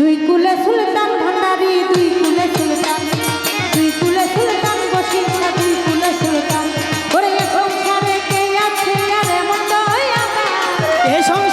দুই কুলে সুলতান ভান্ডারি, দুই কুলে সুলতান। দুই কুলে সুলতান বসিয়া দুই কুলে সুলতান। করে সংসারে কে আছে আর এমন দয়া এই সংসার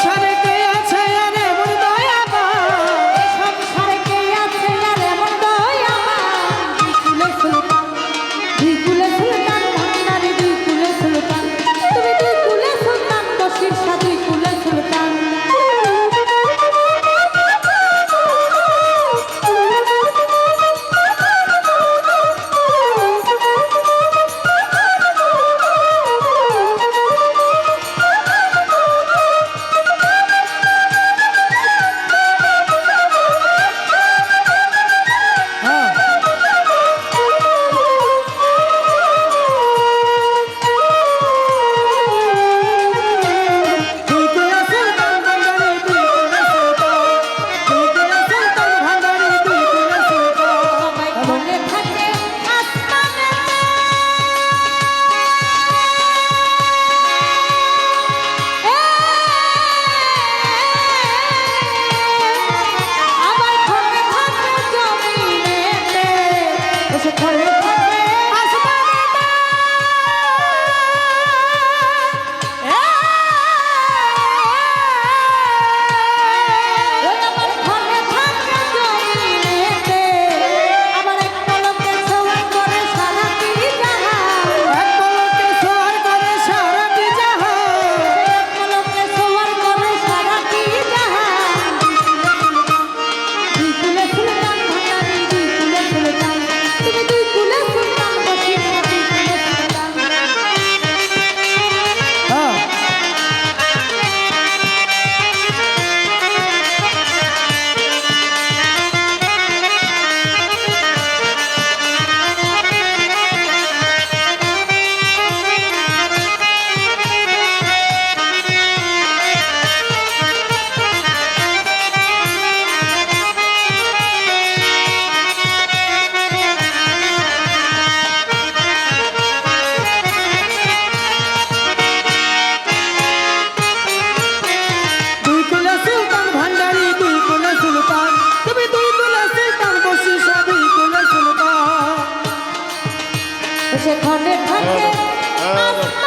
Ah. Obrigado.